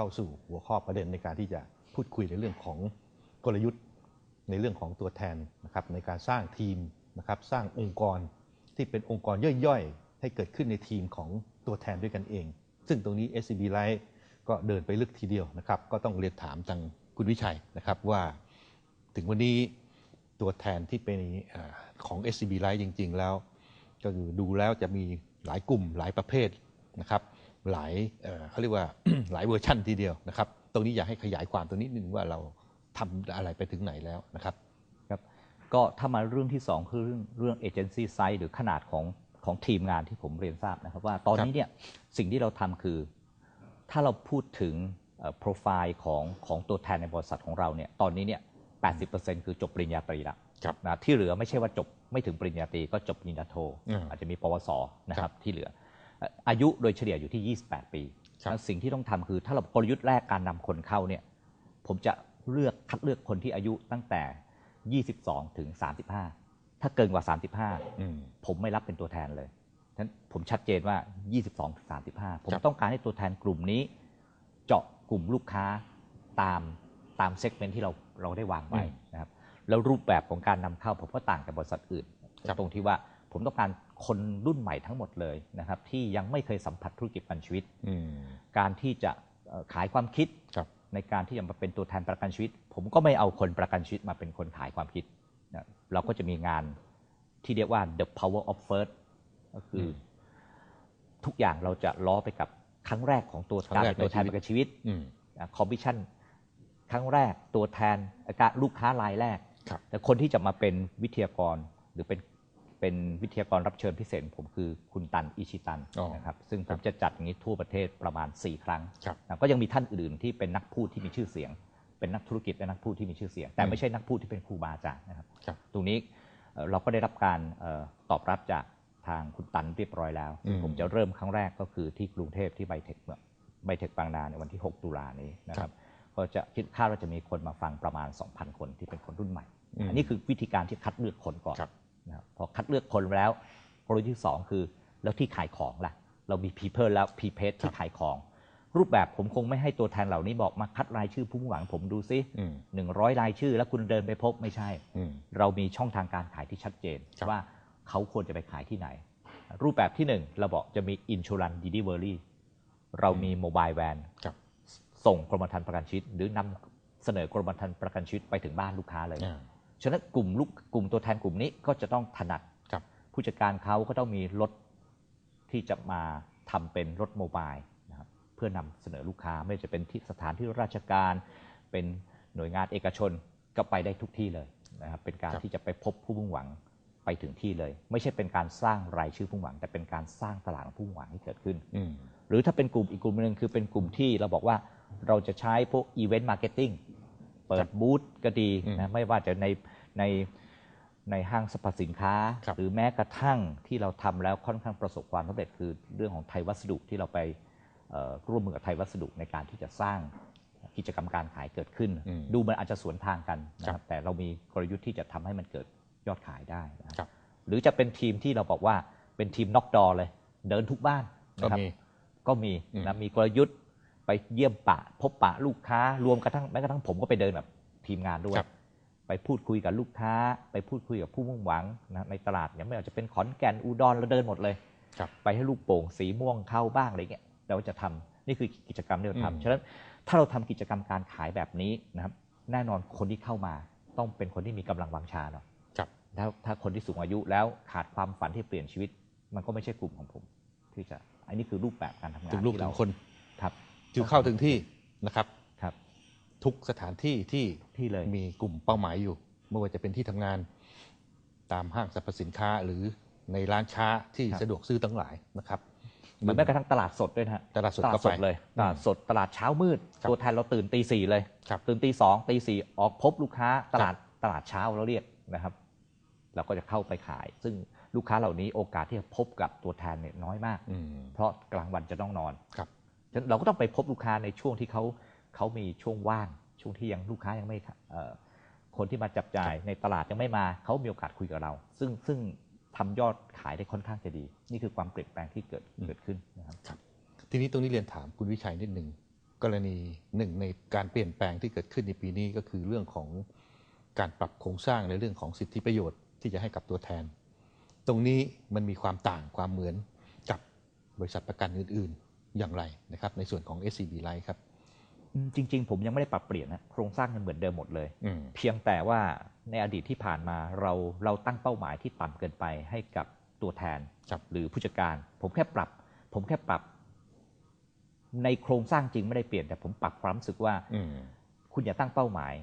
เข้าสู่หัวข้อประเด็นในการที่จะพูดคุยในเรื่องของกลยุทธ์ ในเรื่องของตัวแทนนะครับในการสร้างทีมนะครับสร้างองค์กรที่เป็นองค์กรย่อยๆ ให้เกิดขึ้นในทีมของตัวแทนด้วยกันเอง ซึ่งตรงนี้ SCB Life ก็เดินไปลึกทีเดียวนะครับ ก็ต้องเรียนถามทางคุณวิชัยนะครับว่าถึงวันนี้ตัวแทนที่เป็นของ SCB Life จริง ๆ แล้ว ก็คือดูแล้วจะมีหลายกลุ่มหลายประเภทนะครับ หลายเขาเรียกว่าหลายเวอร์ชั่นทีเดียวนะครับ ตรงนี้อยากให้ขยายความตรงนี้นิดนึงว่าเราทำอะไรไปถึงไหนแล้วนะครับครับก็ถ้ามาเรื่องที่ 2 คือเรื่องเรื่องเอเจนซี่ไซส์หรือขนาดของของทีมงานที่ผมเรียนทราบนะครับว่าตอนนี้เนี่ยสิ่งที่เราทำคือ ถ้าเราพูดถึงโปรไฟล์ของของตัวแทนในบริษัทของเราเนี่ยตอนนี้เนี่ย80%คือจบปริญญาตรีแล้วนะที่เหลือไม่ใช่ว่าจบไม่ถึงปริญญาตรีก็จบปริญญาโท อาจจะมีปวสนะครับที่เหลือ อายุโดยเฉลี่ยอยู่ที่ 28 ปีสิ่งที่ต้องทำคือถ้าเรากลยุทธ์แรกการนำคนเข้าเนี่ยผมจะเลือกคัดเลือกคนที่อายุตั้งแต่ 22 ถึง 35 ถ้าเกินกว่า 35 ผมไม่รับเป็นตัวแทนเลยฉะนั้นผมชัดเจนว่า 22 ถึง 35 ผมต้องการให้ตัวแทนกลุ่มนี้ เจาะกลุ่มลูกค้าตามตามเซกเมนต์ที่เราเราได้วางไว้นะครับแล้วรูปแบบของการนำเข้าผมก็ต่างกับบริษัทอื่นตรงที่ว่า ผมต้องการคนรุ่นใหม่ทั้งหมดเลยนะครับ ที่ยังไม่เคยสัมผัสธุรกิจประกันชีวิตการที่จะขายความคิดในการที่จะมาเป็นตัวแทนประกันชีวิต ผมก็ไม่เอาคนประกันชีวิตมาเป็นคนขายความคิดนะเราก็จะมีงานที่เรียกว่า the power of first ก็คือ ทุกอย่างเราจะล้อไปกับครั้งแรกของตัวการเป็นตัวแทนประกันชีวิตคอมมิชชั่นครั้งแรกตัวแทนการลูกค้ารายแรก แต่คนที่จะมาเป็นวิทยากรหรือเป็น เป็นวิทยากรรับเชิญพิเศษผมคือคุณตันอิชิตันนะครับซึ่งผมจะจัดอย่างนี้ทั่วประเทศประมาณ 4 ครั้งก็ยังมีท่านอื่นที่เป็นนักพูดที่มีชื่อเสียง เป็นนักธุรกิจและนักพูดที่มีชื่อเสียง แต่ไม่ใช่นักพูดที่เป็นครูบาอาจารย์นะครับ ตรงนี้เราก็ได้รับการตอบรับจากทางคุณตันเรียบร้อยแล้ว ผมจะเริ่มครั้งแรกก็คือที่กรุงเทพที่ไบเทคเมืองไบเทคบางนาในวันที่ 6 ตุลานี้นะครับก็จะคิดคาดว่าจะมีคนมาฟังประมาณ 2,000 คนที่เป็นคนรุ่นใหม่ อันนี้คือวิธีการที่คัดเลือกคนก่อน นะพอคัดเลือกคนแล้วกลยุทธ์ที่ 2 คือ แล้วที่ขายของล่ะ เรามี people แล้ว p p a ที่ขายของ รูปแบบผมคงไม่ให้ตัวแทนเหล่านี้บอกมาคัดรายชื่อผู้หวังผมดูซิหนึ่งร้อยรายชื่อ แล้วคุณเดินไปพบไม่ใช่ เรามีช่องทางการขายที่ชัดเจน ว่าเขาควรจะไปขายที่ไหน รูปแบบที่หนึ่งเราบอกจะมี insurance delivery เรามีโมบายแวนส่งกรมธรรม์ประกันชีวิตหรือนำเสนอกรมธรรม์ประกันชีวิตไปถึงบ้านลูกค้าเลย ฉะนั้นกลุ่มลูกกลุ่มตัวแทนกลุ่มนี้ก็จะต้องถนัดผู้จัดการเขาก็ต้องมีรถที่จะมาทำเป็นรถโมบายนะครับเพื่อนำเสนอลูกค้าไม่ว่าจะเป็นที่สถานที่ราชการเป็นหน่วยงานเอกชนก็ไปได้ทุกที่เลยนะครับเป็นการที่จะไปพบผู้มุ่งหวังไปถึงที่เลย ไม่ใช่เป็นการสร้างรายชื่อผู้หวัง แต่เป็นการสร้างตลาดผู้หวังให้เกิดขึ้น หรือถ้าเป็นกลุ่มอีกกลุ่มหนึ่งคือเป็นกลุ่มที่เราบอกว่าเราจะใช้พวกอีเวนต์มาร์เก็ตติ้ง เปิดบูธก็ดีนะไม่ว่าจะในในในห้างสรรพสินค้า หรือแม้กระทั่งที่เราทำแล้วค่อนข้างประสบความสำเร็จคือเรื่องของไทยวัสดุที่เราไปร่วมมือกับไทยวัสดุในการที่จะสร้างกิจกรรมการขายเกิดขึ้น ดูมันอาจจะสวนทางกันนะครับแต่เรามีกลยุทธ์ที่จะทำให้มันเกิดยอดขายได้นะครับหรือจะเป็นทีมที่เราบอกว่าเป็นทีมน็อกดอเลย เดินทุกบ้านนะครับก็มีนะมีกลยุทธ์ ไปเยี่ยมปะ พบปะลูกค้ารวมกระทั่งแม้กระทั่งผมก็ไปเดินแบบทีมงานด้วย ไปพูดคุยกับลูกค้า ไปพูดคุยกับผู้มุ่งหวังนะในตลาดอย่างไม่ว่าจะเป็นขอนแก่นอุดรเราเดินหมดเลยไปให้ลูกโป่งสีม่วงเข้าบ้างอะไรเงี้ยเราจะทำนี่คือกิจกรรมที่เราทำฉะนั้นถ้าเราทำกิจกรรมการขายแบบนี้นะครับ แน่นอนคนที่เข้ามาต้องเป็นคนที่มีกำลังวังชาเนาะแล้วถ้าคนที่สูงอายุแล้วขาดความฝันที่เปลี่ยนชีวิต มันก็ไม่ใช่กลุ่มของผม ที่จะอันนี้คือรูปแบบการทำงานถึงลูกถึงคนครับ จึงเข้าถึงที่นะครับครับ ทุกสถานที่ที่ที่เลยมีกลุ่มเป้าหมายอยู่ไม่ว่าจะเป็นที่ทำงานตามห้างสรรพสินค้าหรือในร้านค้าที่สะดวกซื้อทั้งหลายนะครับเหมือนแม้กระทั่งตลาดสดด้วยนะตลาดสดตลาดสดเลยตลาดสดตลาดเช้ามืด ตัวแทนเราตื่นตีสี่เลยตื่นตีสองตีสี่ออกพบลูกค้าตลาดตลาดเช้าเราเรียกนะครับ เราก็จะเข้าไปขาย ซึ่งลูกค้าเหล่านี้โอกาสที่จะพบกับตัวแทนเนี่ยน้อยมาก เพราะกลางวันจะต้องนอนครับ เราก็ต้องไปพบลูกค้าในช่วงที่เขาเขามีช่วงว่าง ช่วงที่ยังลูกค้ายังไม่คนที่มาจับจ่ายในตลาดยังไม่มาเขามีโอกาสคุยกับเรา ซึ่งซึ่งทำยอดขายได้ค่อนข้างจะดี นี่คือความเปลี่ยนแปลงที่เกิดเกิดขึ้นนะครับทีนี้ตรงนี้เรียนถามคุณวิชัยนิดหนึ่งกรณีหนึ่งในการเปลี่ยนแปลงที่เกิดขึ้นในปีนี้ก็คือเรื่องของการปรับโครงสร้างในเรื่องของสิทธิประโยชน์ที่จะให้กับตัวแทน ตรงนี้มันมีความต่างความเหมือนกับบริษัทประกันอื่นๆ อย่างไรนะครับในส่วนของ SCB Life ครับอืมจริง ๆ ผมยังไม่ได้ปรับเปลี่ยนนะโครงสร้างยังเหมือนเดิมหมดเลยอืมเพียงแต่ว่าในอดีตที่ผ่านมาเราเราตั้งเป้าหมายที่ต่ำเกินไปให้กับตัวแทนครับหรือผู้จัดการ ผมแค่ปรับ ผมแค่ปรับ ในโครงสร้างจริงไม่ได้เปลี่ยน แต่ผมปรับความรู้สึกว่าอืมคุณอย่าตั้งเป้าหมาย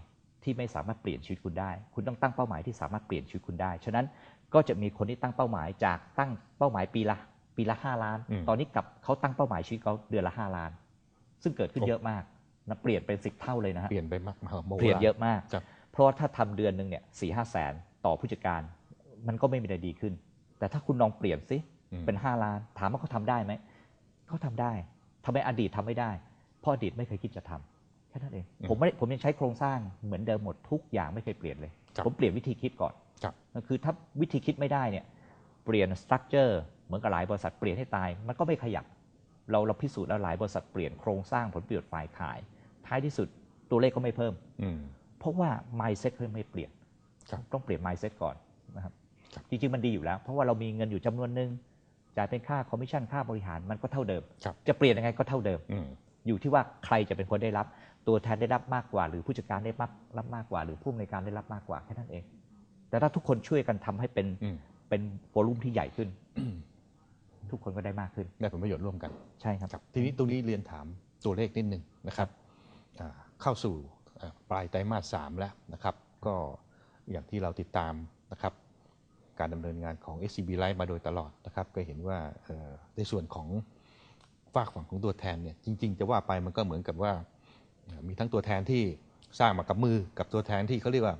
ที่ไม่สามารถเปลี่ยนชีวิตคุณได้ คุณต้องตั้งเป้าหมายที่สามารถเปลี่ยนชีวิตคุณได้ ฉะนั้นก็จะมีคนที่ตั้งเป้าหมายจากตั้งเป้าหมายปีละ ปีละห้าล้านอืมตอนนี้กลับเขาตั้งเป้าหมายชีวิตเขาเดือนละห้าล้าน ซึ่งเกิดขึ้นโอ้เยอะมากนะเปลี่ยนเป็นสิบเท่าเลยนะฮะเปลี่ยนไปมากมหาโมเปลี่ยนเยอะมากครับเพราะว่าถ้าทำเดือนหนึ่งเนี่ยสี่ห้าแสนต่อผู้จัดการ มันก็ไม่มีอะไรดีขึ้น แต่ถ้าคุณลองเปลี่ยนสิอืมเป็นห้าล้าน ถามว่าเขาทำได้ไหมเขาทำได้ทำไมอดีตทำไม่ได้ เพราะอดีตไม่เคยคิดจะทำแค่นั้นเองผมไม่ได้ผมยังใช้โครงสร้างเหมือนเดิมหมดทุกอย่างไม่เคยเปลี่ยนเลยครับผมเปลี่ยนวิธีคิดก่อนครับก็คือถ้าวิธีคิดไม่ได้เนี่ยเปลี่ยนสตรัคเจอร์ เหมือนกับหลายบริษัทเปลี่ยนให้ตาย มันก็ไม่ขยับ เราเราพิสูจน์แล้วหลายบริษัทเปลี่ยนโครงสร้างผลประโยชน์ฝ่ายขาย ท้ายที่สุดตัวเลขก็ไม่เพิ่มอืมเพราะว่า mindset เขาไม่เปลี่ยนครับต้องเปลี่ยน mindset ก่อนนะครับครับจริงๆมันดีอยู่แล้ว เพราะว่าเรามีเงินอยู่จำนวนหนึ่งจ่ายเป็นค่าคอมมิชชั่นค่าบริหารมันก็เท่าเดิมครับจะเปลี่ยนยังไงก็เท่าเดิมอืมอยู่ที่ว่าใครจะเป็นคนได้รับ ตัวแทนได้รับมากกว่า หรือผู้จัดการได้รับรับมากกว่า หรือผู้อำนวยการได้รับมากกว่าแค่นั้นเอง แต่ถ้าทุกคนช่วยกันทำให้เป็นอืมเป็นโวลุ่มที่ใหญ่ขึ้น ทุกคนก็ได้มากขึ้น ได้ผลประโยชน์ร่วมกันใช่ครับครับทีนี้ตรงนี้เรียนถามตัวเลขนิดหนึ่งนะครับอ่าเข้าสู่อ่าปลายไตรมาสสามแล้วนะครับ ก็อย่างที่เราติดตามนะครับ การดำเนินงานของ SCB Life มาโดยตลอดนะครับ ก็เห็นว่าเอ่อในส่วนของฝากฝั่งของตัวแทนเนี่ยจริง ๆ จะว่าไปมันก็เหมือนกับว่าเอ่อมีทั้งตัวแทนที่สร้างมากับมือกับตัวแทนที่เขาเรียกว่า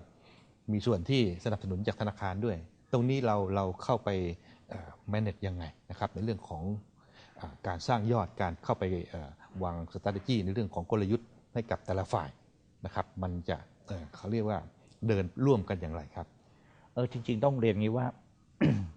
มีส่วนที่สนับสนุนจากธนาคารด้วย ตรงนี้เราเราเข้าไปเอ่อ manage ยังไงนะครับในเรื่องของอ่าการสร้างยอดการเข้าไปเอ่อวาง strategy ในเรื่องของกลยุทธ์ให้กับแต่ละฝ่ายนะครับ มันจะเอ่อเขาเรียกว่าเดินร่วมกันอย่างไรครับเออจริง ๆ ต้องเรียนงี้ว่า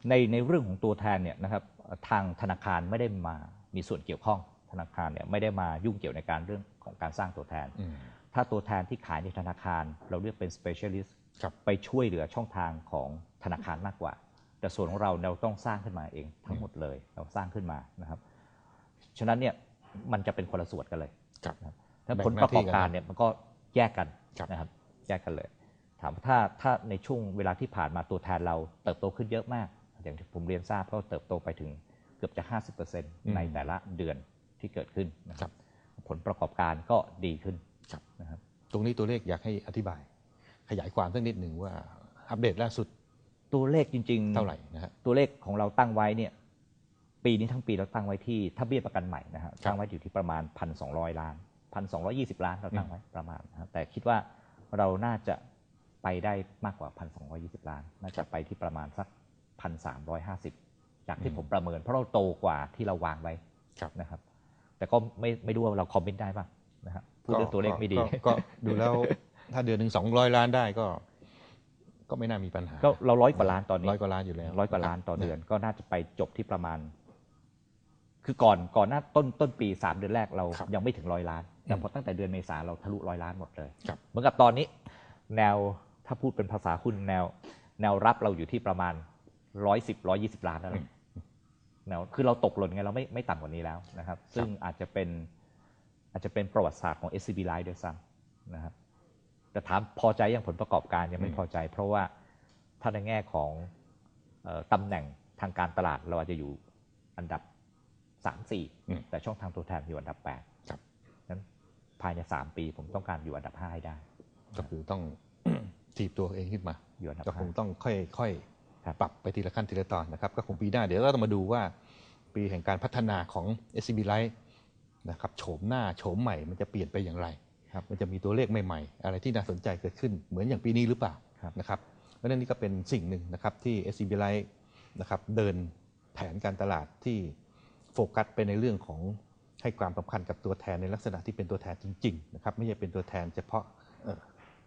ในในเรื่องของตัวแทนเนี่ยนะครับทางธนาคารไม่ได้มามีส่วนเกี่ยวข้องธนาคารเนี่ยไม่ได้มายุ่งเกี่ยวในการเรื่องของการสร้างตัวแทนอืมถ้าตัวแทนที่ขายในธนาคาร เราเรียกเป็น specialist ครับไปช่วยเหลือช่องทางของธนาคารมากกว่า แต่ส่วนของเราเราต้องสร้างขึ้นมาเองทั้งหมดเลยเราสร้างขึ้นมานะครับ ฉะนั้นเนี่ยมันจะเป็นคนละส่วนกันเลยครับนะครับถ้าแบ่งผลหปน้าระที่กอบกันการเนี่ยมันก็แยกกันครับนะครับ แยกกันเลย ถามว่าถ้าถ้าในช่วงเวลาที่ผ่านมาตัวแทนเราเติบโตขึ้นเยอะมาก อย่างที่ผมเรียนทราบก็เติบโตไปถึงเกือบจะ 50%ในแต่ละเดือนที่เกิดขึ้นนะคครัรับบผลประกอบการก็ดีขึ้นครับนะครับ ตรงนี้ตัวเลขอยากให้อธิบาย ขยายความสักนิดหนึ่งว่าอัปเดตล่าสุด ตัวเลขจริงๆเท่าไหร่นะฮะตัวเลขของเราตั้งไว้เนี่ย ปีนี้ทั้งปีเราตั้งไว้ที่ถ้าเบี้ยประกันใหม่นะฮะครับตั้งไว้อยู่ที่ประมาณ1,200ล้าน1,220ล้านเราตั้งไว้ประมาณนะครับแต่คิดว่าเราน่าจะไปได้มากกว่า1,220ล้าน น่าจะไปที่ประมาณสัก1,350จากที่ผมประเมิน เพราะเราโตกว่าที่เราวางไว้ครับนะครับ แต่ก็ไม่ไม่รู้ว่าเราคอมเมนต์ได้ป่ะนะครับพูดเรื่องตัวเลขไม่ดี ก็ก็ดูแล้วถ้าเดือนหนึ่งสองร้อยล้านได้ก็ ก็ไม่น่ามีปัญหาก็เราร้อยกว่าล้านตอนนี้ร้อยกว่าล้านอยู่แล้วร้อยกว่าล้านะคบต่อเดือนก็น่าจะไปจบที่ประมาณ คือก่อนก่อนหน้าต้นต้นปีสามเดือนแรกเราครับยังไม่ถึงร้อยล้าน แต่อืมพอตั้งแต่เดือนเมษาเราทะลุร้อยล้านหมดเลยครับเหมือนกับตอนนี้ แนวถ้าพูดเป็นภาษาหุ้นแนว แนวรับเราอยู่ที่ประมาณร้อยสิบร้อยี่สิบล้านแล้วนะแนวคือเราตกหล่นไงเราไม่ไม่ต่ำกว่านี้แล้วนะครับ ซึ่งอาจจะเป็นอาจจะเป็นประวัติศาสตร์ของ SCB Life ด้วยซ้ำนะครับ แต่ถามพอใจยังผลประกอบการยังไม่อืมพอใจ เพราะว่าถ้าในแง่ของเอ่อตำแหน่งทางการตลาดเราอาจจะอยู่อันดับสามสี่อืมแต่ช่องทางตัวแทนอยู่อันดับแปดครับนั้นภายในสามปีผมต้องการอยู่อันดับห้าให้ได้ ก็คือต้องถีบตัวเองขึ้นมาอยู่อันดับก็คห้างต้องค่อยค่อยครับปรับไปทีละขั้นทีละตอนนะครับ ก็คงปีหน้าเดี๋ยวเราต้องมาดูว่า ปีแห่งการพัฒนาของ SCB Life นะครับโฉมหน้าโฉมใหม่มันจะเปลี่ยนไปอย่างไรครับ มันจะมีตัวเลขใหม่ๆ อะไรที่น่าสนใจเกิดขึ้นเหมือนอย่างปีนี้หรือเปล่าครับนะครับเพราะฉะนั้นนี่ก็เป็นสิ่งหนึ่งนะครับที่ SCB Life นะครับเดินแผนการตลาดที่โฟกัสไปในเรื่องของให้ความสำคัญกับตัวแทนในลักษณะที่เป็นตัวแทนจริงๆนะครับไม่ใช่เป็นตัวแทนเฉพาะเอ่อ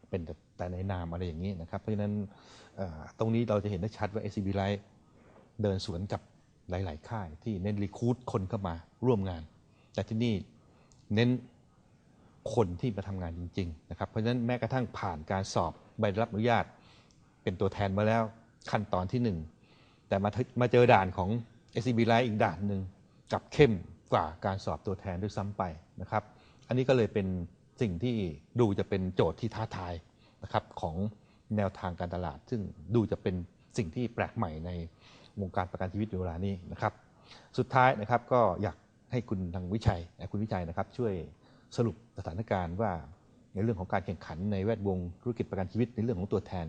เป็นแต่แต่ในนามอะไรอย่างนี้นะครับเพราะฉะนั้นเอ่อตรงนี้เราจะเห็นได้ชัดว่า SCB Life เดินสวนกับหลาย ๆ ค่ายที่เน้นรีคูดคนเข้ามาร่วมงาน แต่ที่นี่เน้น คนที่มาทำงานจริงๆนะครับเพราะฉะนั้นแม้กระทั่งผ่านการสอบใบรับอนุญาต เป็นตัวแทนมาแล้วขั้นตอนที่หนึ่งแต่มามาเจอด่านของ SCB l i อีกด่านหนึ่งกับเข้มกว่าการสอบตัวแทนด้วยซ้ำไปนะครับ อันนี้ก็เลยเป็นสิ่งที่ดูจะเป็นโจทย์ที่ท้าทายนะครับของแนวทางการตลาด ซึ่งดูจะเป็นสิ่งที่แปลกใหม่ในวงการประกันชีวิตในเวลานี้นะครับ สุดท้ายนะครับก็อยากให้คุณทางวิชัยคุณวิชัยนะครับช่วย สรุปสถานการณ์ว่าในเรื่องของการแข่งขันในแวดวงธุรกิจประกันชีวิตในเรื่องของตัวแทน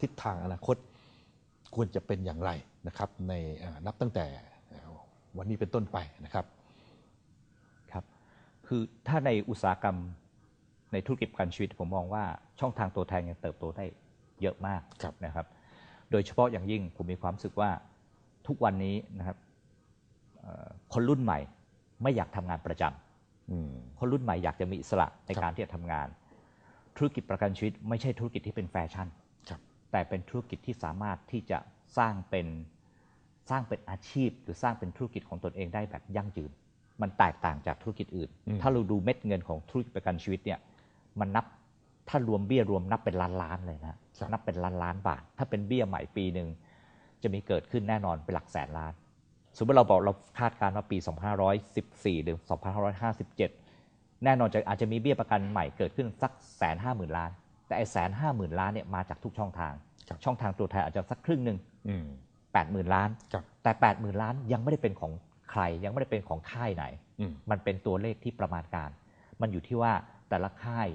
ทิศทางอนาคตควรจะเป็นอย่างไรนะครับในเอ่อนับตั้งแต่เอ่อวันนี้เป็นต้นไปนะครับครับ คือถ้าในอุตสาหกรรมในธุรกิจประกันชีวิตผมมองว่าช่องทางตัวแทนยังเติบโตได้เยอะมากครับนะครับ โดยเฉพาะอย่างยิ่งผมมีความรู้สึกว่าทุกวันนี้นะครับเอ่อคนรุ่นใหม่ไม่อยากทำงานประจำอืม คนรุ่นใหม่อยากจะมีอิสระในครับการที่จะทำงาน ธุรกิจประกันชีวิต ไม่ใช่ธุรกิจที่เป็นแฟชั่นครับแต่เป็นธุรกิจที่สามารถที่จะสร้างเป็นสร้างเป็นอาชีพ หรือสร้างเป็นธุรกิจของตนเองได้แบบยั่งยืน มันแตกต่างจากธุรกิจอื่นอืมถ้าเราดูเม็ดเงินของธุรกิจประกันชีวิตเนี่ยมันนับถ้ารวมเบี้ยรวมนับเป็นล้านล้านๆเลยนะนับเป็นล้านล้านๆบาท ถ้าเป็นเบี้ยใหม่ปีหนึ่งจะมีเกิดขึ้นแน่นอนเป็นหลักแสนล้าน สมมติเราบอกเราคาดการณ์ว่าปี 2514 หรือ 2557 แน่นอนจะอาจจะมีเบี้ยประกันใหม่เกิดขึ้นสักแสนห้าหมื่นล้าน แต่ไอ้แสนห้าหมื่นล้านเนี่ยมาจากทุกช่องทางครับช่องทางตัวแทนอาจจะสักครึ่งหนึ่งอืมแปดหมื่นล้านครับแต่แปดหมื่นล้านยังไม่ได้เป็นของใครยังไม่ได้เป็นของค่ายไหนอืมมันเป็นตัวเลขที่ประมาณการ มันอยู่ที่ว่าแต่ละค่าย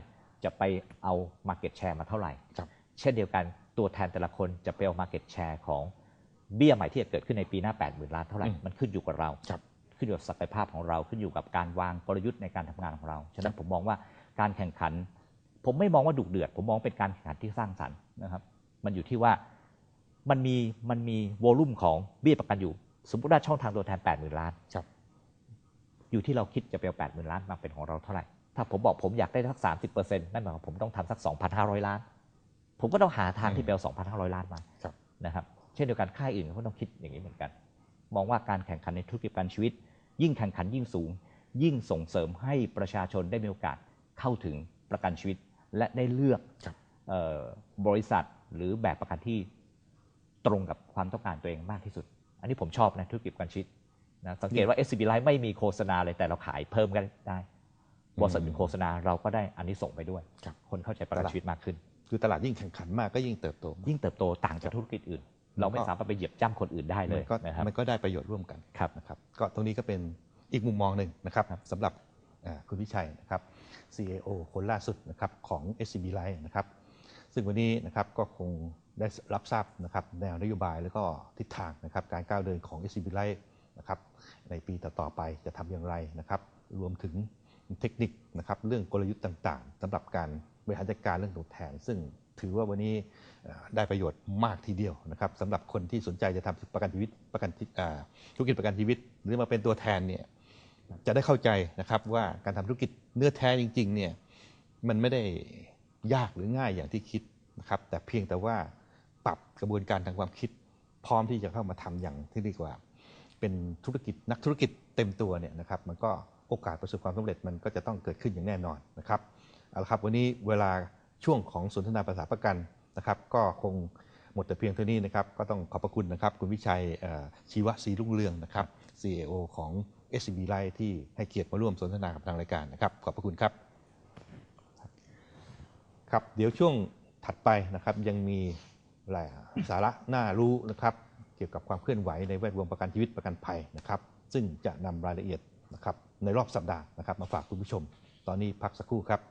จะไปเอา Market Share มาเท่าไหร่ครับเช่นเดียวกันตัวแทนแต่ละคนจะไปเอา Market Share ของ เบี้ยใหม่ที่จะเกิดขึ้นในปีหน้า 8 0,000 ล้านเท่าไหร่อืมมันขึ้นอยู่กับเราครับขึ้นอยู่กับศักยภาพของเรา ขึ้นอยู่กับการวางกลยุทธ์ในการทำงานของเรา ฉะนั้ครันบผมมองว่าการแข่งขัน ผมไม่มองว่าดุเดือด ผมมองเป็นการแข่งขันที่สร้างสรรค์นะครับ มันอยู่ที่ว่ามันมีมันมีโวลุ่มของเบี้ยประกันอยู่ สมมติว่าช่องทางตัวแทน 8 0,000 ล้านครับอยู่ที่เราคิดจะไปเอา8 0,000 ล้านมาเป็นของเราเท่าไหร่ ถ้าผมบอกผมอยากได้สัก 30%นั่นหมายความผมต้องทำสัก 2,500 ล้าน ผมก็ต้องหาทางที่ไปเอา2,500 ล้านมาครับนะครับ เช่นเดียวกันค่ายอื่นก็ต้องคิดอย่างนี้เหมือนกัน มองว่าการแข่งขันในธุรกิจประกันชีวิต ยิ่งแข่งขันยิ่งสูง ยิ่งส่งเสริมให้ประชาชนได้มีโอกาสเข้าถึงประกันชีวิต และได้เลือกครับเอ่อบริษัทหรือแบบประกันที่ตรงกับความต้องการตัวเองมากที่สุด อันนี้ผมชอบนะธุรกิจประกันชีวิตนะสังเกตว่า SCB Life ไม่มีโฆษณาเลยแต่เราขายเพิ่มกันได้บริษัทมีโฆษณาเราก็ได้อันนี้ส่งส์ไปด้วยครับคนเข้าใจประกันชีวิตมากขึ้น คือตลาดยิ่งแข่งขันมากก็ยิ่งเติบโต ยิ่งเติบโตต่างจากธุรกิจอื่น เราไม่สามารถไปเหยียบจ้ำคนอื่นได้เลมัยนก็นะครับมันก็ได้ประโยชน์ร่วมกันครับนะครับ ก็ตรงนี้ก็เป็นอีกมุมมองหนึ่งนะครับครับสำหรับอ่าคุณวิชัยนะครับ CAO คนล่าสุดนะครับของ SCB Life นะครับ ซึ่งวันนี้นะครับก็คงได้รับทราบนะครับแนวนโยบายแล้วก็ทิศทางนะครับการก้าวเดินของ SCB Life นะครับในปีต่อๆไปจะทำอย่างไรนะครับ รวมถึงเทคนิคนะครับเรื่องกลยุทธ์ต่างๆสำหรับการบริหารจัดการเรื่องตัวแทน ซึ่ง ถือว่าวันนี้ได้ประโยชน์มากทีเดียวนะครับสำหรับคนที่สนใจจะทำประกันชีวิตประกันธุรกิจประกันชีวิต หรือมาเป็นตัวแทนเนี่ยจะได้เข้าใจนะครับว่าการทำธุรกิจเนื้อแท้จริงๆเนี่ยมันไม่ได้ยากหรือง่ายอย่างที่คิดนะครับแต่เพียงแต่ว่าปรับกระบวนการทางความคิด พร้อมที่จะเข้ามาทำอย่างที่เรียกว่า เป็นธุรกิจนักธุรกิจเต็มตัวเนี่ยนะครับมันก็โอกาสประสบความสำเร็จมันก็จะต้องเกิดขึ้นอย่างแน่นอนนะครับเอาละครับวันนี้เวลา ช่วงของสนทนาภาษาประกันนะครับ ก็คงหมดแต่เพียงเท่านี้นะครับ ก็ต้องขอบพระคุณนะครับ คุณวิชัยชีวศรีรุ่งเรืองนะครับ CEO ของ SCB l i ที่ให้เกียรติมาร่วมสนทนากับทางรายการนะครับ ขอบพระคุณครับ ครับเดี๋ยวช่วงถัดไปนะครับยังมีหลายสาระน่ารู้นะครับ เกี่ยวกับความเคลื่อนไหวในแวดวงประกันชีวิตประกันภัยนะครับ ซึ่งจะนำรายละเอียดนะครับในรอบสัปดาห์นะครับ มาฝากคุณผู้ชม ตอนนี้พักสักครู่ครับ